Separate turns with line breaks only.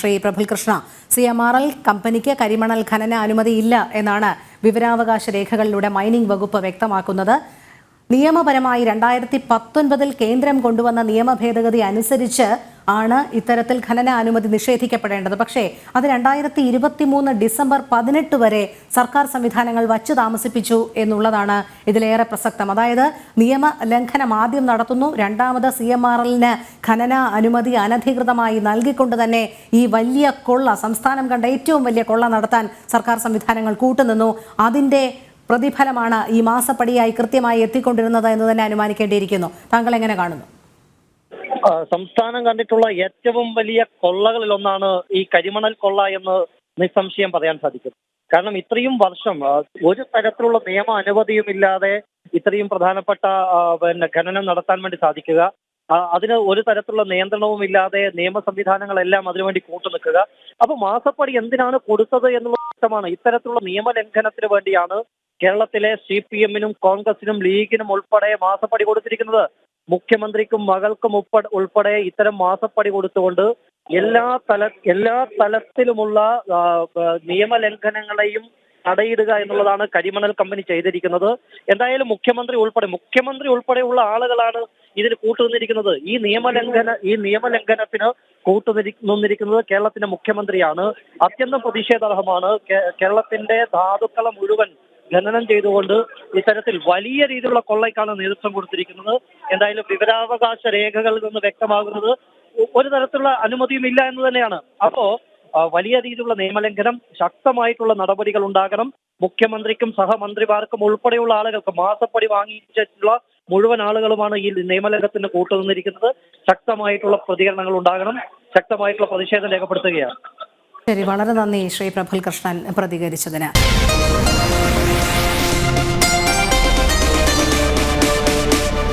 Shri Praful Krishna C M R L കമ്പനിക്ക് കരിമണൽ ഖനന അനുമതിയില്ല എന്നാണ് വിവരാവകാശ രേഖകളിലൂടെ മൈനിംഗ് വകുപ്പ് വ്യക്തമാക്കുന്നത്. നിയമപരമായി രണ്ടായിരത്തി പത്തൊൻപതിൽ കേന്ദ്രം കൊണ്ടുവന്ന നിയമ ഭേദഗതി അനുസരിച്ച് ആണ് ഇത്തരത്തിൽ ഖനന അനുമതി നിഷേധിക്കപ്പെടേണ്ടത്. പക്ഷേ അത് രണ്ടായിരത്തി ഇരുപത്തി മൂന്ന് ഡിസംബർ പതിനെട്ട് വരെ സർക്കാർ സംവിധാനങ്ങൾ വച്ചു താമസിപ്പിച്ചു എന്നുള്ളതാണ് ഇതിലേറെ പ്രസക്തം. അതായത് നിയമ ലംഘനം ആദ്യം നടത്തുന്നു രണ്ടാമത് സി എം ആർ എല്ലിന് ഖനന അനുമതി അനധികൃതമായി നൽകിക്കൊണ്ട് തന്നെ ഈ വലിയ കൊള്ള സംസ്ഥാനം കണ്ട ഏറ്റവും വലിയ കൊള്ള നടത്താൻ സർക്കാർ സംവിധാനങ്ങൾ കൂട്ടുനിന്നു. അതിന്റെ പ്രതിഫലമാണ് ഈ മാസപ്പടിയായി കൃത്യമായി എത്തിക്കൊണ്ടിരുന്നത് എന്ന് തന്നെ അനുമാനിക്കേണ്ടിയിരിക്കുന്നു. താങ്കൾ എങ്ങനെ കാണുന്നു?
സംസ്ഥാനം കണ്ടിട്ടുള്ള ഏറ്റവും വലിയ കൊള്ളകളിൽ ഒന്നാണ് ഈ കരിമണൽ കൊള്ള എന്ന് നിസ്സംശയം പറയാൻ സാധിക്കും. കാരണം ഇത്രയും വർഷം ഒരു തരത്തിലുള്ള നിയമ അനുമതിയും ഇല്ലാതെ ഇത്രയും പ്രധാനപ്പെട്ട പിന്നെ ഖനനം നടത്താൻ വേണ്ടി സാധിക്കുക. അതിന് ഒരു തരത്തിലുള്ള നിയന്ത്രണവും ഇല്ലാതെ നിയമ സംവിധാനങ്ങളെല്ലാം അതിനുവേണ്ടി കൂട്ടുനിൽക്കുക അപ്പൊ മാസപ്പടി എന്തിനാണ് കൊടുത്തത് എന്നുള്ള വ്യക്തമാണ് ഇത്തരത്തിലുള്ള നിയമലംഘനത്തിന് വേണ്ടിയാണ് കേരളത്തിലെ സി പി എമ്മിനും കോൺഗ്രസിനും ലീഗിനും ഉൾപ്പെടെ മാസപ്പടി കൊടുത്തിരിക്കുന്നത്. മുഖ്യമന്ത്രിക്കും മകൾക്കും ഉൾപ്പെടെ ഉൾപ്പെടെ ഇത്തരം മാസപ്പടി കൊടുത്തുകൊണ്ട് എല്ലാ തല എല്ലാ തലത്തിലുമുള്ള നിയമലംഘനങ്ങളെയും തടയിടുക എന്നുള്ളതാണ് കരിമണൽ കമ്പനി ചെയ്തിരിക്കുന്നത്. എന്തായാലും മുഖ്യമന്ത്രി ഉൾപ്പെടെ മുഖ്യമന്ത്രി ഉൾപ്പെടെയുള്ള ആളുകളാണ് ഇതിന് കൂട്ടുനിന്നിരിക്കുന്നത്. ഈ നിയമലംഘന ഈ നിയമലംഘനത്തിന് കൂട്ടുനിന്നിരിക്കുന്നത് കേരളത്തിന്റെ മുഖ്യമന്ത്രിയാണ്. അത്യന്തം പ്രതിഷേധാർഹമാണ്. കേരളത്തിന്റെ ധാതുക്കളെ മുഴുവൻ ഖനനം ചെയ്തുകൊണ്ട് ഇത്തരത്തിൽ വലിയ രീതിയിലുള്ള കൊള്ളയ്ക്കാണ് നേതൃത്വം കൊടുത്തിരിക്കുന്നത്. എന്തായാലും വിവരാവകാശ രേഖകളിൽ നിന്ന് വ്യക്തമാകുന്നത് ഒരു തരത്തിലുള്ള അനുമതിയും ഇല്ല എന്ന് തന്നെയാണ്. അപ്പോ വലിയ രീതിയിലുള്ള നിയമലംഘനം ശക്തമായിട്ടുള്ള നടപടികൾ ഉണ്ടാകണം. മുഖ്യമന്ത്രിക്കും സഹമന്ത്രിമാർക്കും ഉൾപ്പെടെയുള്ള ആളുകൾക്ക് മാസപ്പടി വാങ്ങിച്ചിട്ടുള്ള മുഴുവൻ ആളുകളുമാണ് ഈ നിയമലംഘനത്തിന് കൂട്ടുനിന്നിരിക്കുന്നത്. ശക്തമായിട്ടുള്ള പ്രതികരണങ്ങൾ ഉണ്ടാകണം. ശക്തമായിട്ടുള്ള പ്രതിഷേധം രേഖപ്പെടുത്തുകയാണ്.
ശരി വളരെ നന്ദി ശ്രീ പ്രഫുൽ കൃഷ്ണൻ പ്രതികരിച്ചതിന്.